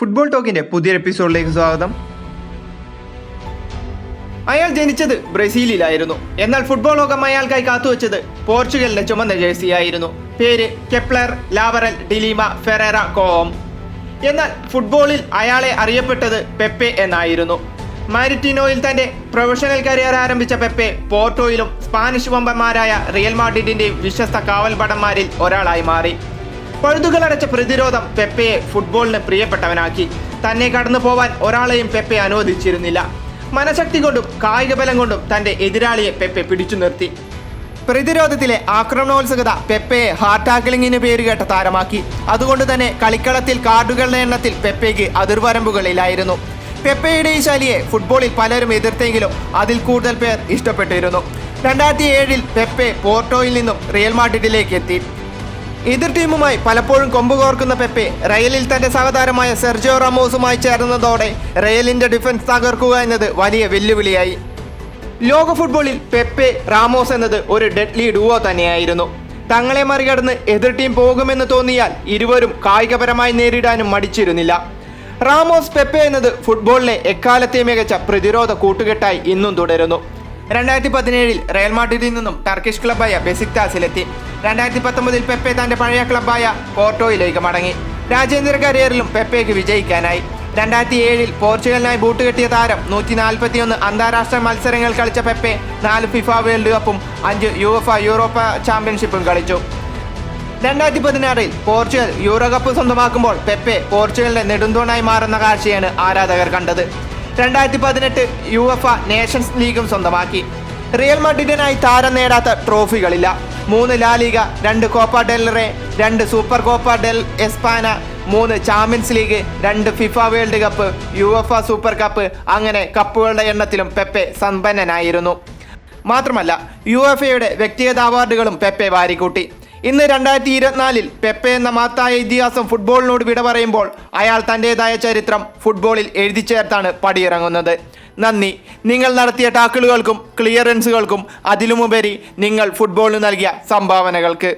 Football ടോക്കിന്റെ പുതിയൊരു എപ്പിസോഡിലേക്ക് സ്വാഗതം. അയാൾ ജനിച്ചത് ബ്രസീലിലായിരുന്നു. എന്നാൽ ഫുട്ബോൾ ലോകം അയാൾക്കായി കാത്തുവച്ചത് പോർച്ചുഗലിന്റെ ചുമന്ന ജേഴ്സിയായിരുന്നു. പേര് Kepler Laveran de Lima Ferreira com. എന്നാൽ ഫുട്ബോളിൽ അയാളെ അറിയപ്പെട്ടത് പെപ്പെ എന്നായിരുന്നു. മാരിറ്റിനോയിൽ തന്റെ പ്രൊഫഷണൽ കരിയർ ആരംഭിച്ച പെപ്പെ പോർട്ടോയിലും സ്പാനിഷ് വമ്പന്മാരായ റിയൽ മാഡ്രിഡിന്റെയും വിശ്വസ്ത കാവൽപടന്മാരിൽ ഒരാളായി മാറി. പഴുതുകളടച്ച പ്രതിരോധം പെപ്പയെ ഫുട്ബോളിന് പ്രിയപ്പെട്ടവനാക്കി. തന്നെ കടന്നു പോവാൻ ഒരാളെയും പെപ്പെ അനുവദിച്ചിരുന്നില്ല. മനഃശക്തി കൊണ്ടും കായിക ബലം കൊണ്ടും തന്റെ എതിരാളിയെ പെപ്പെ പിടിച്ചു നിർത്തി. പ്രതിരോധത്തിലെ ആക്രമണോത്സുകത പെപ്പയെ ഹാർട്ട് പേരുകേട്ട താരമാക്കി. അതുകൊണ്ട് തന്നെ കളിക്കളത്തിൽ കാർഡുകളുടെ എണ്ണത്തിൽ പെപ്പയ്ക്ക് അതിർവരമ്പുകളിലായിരുന്നു. പെപ്പയുടെ ഈ ശൈലിയെ ഫുട്ബോളിൽ പലരും എതിർത്തെങ്കിലും അതിൽ കൂടുതൽ പേർ ഇഷ്ടപ്പെട്ടിരുന്നു. രണ്ടായിരത്തി ഏഴിൽ പെപ്പെ പോർട്ടോയിൽ നിന്നും റിയൽ മാഡ്രിഡിലേക്ക് എത്തി. എതിർ ടീമുമായി പലപ്പോഴും കൊമ്പ് കോർക്കുന്ന പെപ്പെ റയലിൽ തന്റെ സഹതാരമായ സെർജിയോ റമോസുമായി ചേർന്നതോടെ റയലിന്റെ ഡിഫൻസ് തകർക്കുക എന്നത് വലിയ വെല്ലുവിളിയായി. ലോക ഫുട്ബോളിൽ പെപ്പെ റാമോസ് എന്നത് ഒരു ഡെഡ്ലി ഡുവോ തന്നെയായിരുന്നു. തങ്ങളെ മറികടന്ന് എതിർ ടീം പോകുമെന്ന് തോന്നിയാൽ ഇരുവരും കായികപരമായി നേരിടാനും മടിച്ചിരുന്നില്ല. റാമോസ് പെപ്പെ എന്നത് ഫുട്ബോളിലെ എക്കാലത്തെ മികച്ച പ്രതിരോധ കൂട്ടുകെട്ടായി ഇന്നും തുടരുന്നു. രണ്ടായിരത്തി പതിനേഴിൽ റയൽ മാഡ്രിഡിൽ നിന്നും ടർക്കിഷ് ക്ലബായ ബെസിക്താസിലെത്തി രണ്ടായിരത്തി പത്തൊമ്പതിൽ പെപ്പെ തന്റെ പഴയ ക്ലബായ പോർട്ടോയിലേക്ക് മടങ്ങി. രാജ്യാന്തര കരിയറിലും പെപ്പയ്ക്ക് വിജയിക്കാനായി. രണ്ടായിരത്തി ഏഴിൽ പോർച്ചുഗലിനായി ബൂട്ട് കെട്ടിയ താരം നൂറ്റി നാൽപ്പത്തിയൊന്ന് അന്താരാഷ്ട്ര മത്സരങ്ങൾ കളിച്ച പെപ്പെ നാല് ഫിഫ വേൾഡ് കപ്പും അഞ്ച് യു എഫ് യൂറോപ്പ ചാമ്പ്യൻഷിപ്പും കളിച്ചു. രണ്ടായിരത്തി പതിനാറിൽ പോർച്ചുഗൽ യൂറോ കപ്പ് സ്വന്തമാക്കുമ്പോൾ പെപ്പെ പോർച്ചുഗലിന്റെ നെടുന്തൂണായി മാറുന്ന കാഴ്ചയാണ് ആരാധകർ കണ്ടത്. രണ്ടായിരത്തി പതിനെട്ട് യു എഫ് നേഷൻസ് ലീഗും സ്വന്തമാക്കി. റിയൽ മഡ്രിഡിനായി താരം നേടാത്ത ട്രോഫികളില്ല. മൂന്ന് ലാലിക രണ്ട് കോപ്പ ഡെൽ റേ രണ്ട് സൂപ്പർ കോപ്പ ഡെൽ എസ്പാന മൂന്ന് ചാമ്പ്യൻസ് ലീഗ് രണ്ട് FIFA world cup UEFA super cup അങ്ങനെ കപ്പുകളുടെ എണ്ണത്തിലും പെപ്പെ സമ്പന്നനായിരുന്നു. മാത്രമല്ല യു എഫ് എയുടെ വ്യക്തിഗത അവാർഡുകളും പെപ്പെ വാരിക്കൂട്ടി. ഇന്ന് രണ്ടായിരത്തി ഇരുപത്തിനാലിൽ പെപ്പെ എന്ന മഹത്തായ ഇതിഹാസം ഫുട്ബോളിനോട് വിട പറയുമ്പോൾ അയാൾ തന്റെതായ ചരിത്രം ഫുട്ബോളിൽ എഴുതി ചേർത്താണ് പടിയിറങ്ങുന്നത്. നന്ദി. നിങ്ങൾ നടത്തിയ ടാക്കിളുകൾക്കും ക്ലിയറൻസുകൾക്കും അതിലുമുപരി നിങ്ങൾ ഫുട്ബോളിന് നൽകിയ സംഭാവനകൾക്ക്.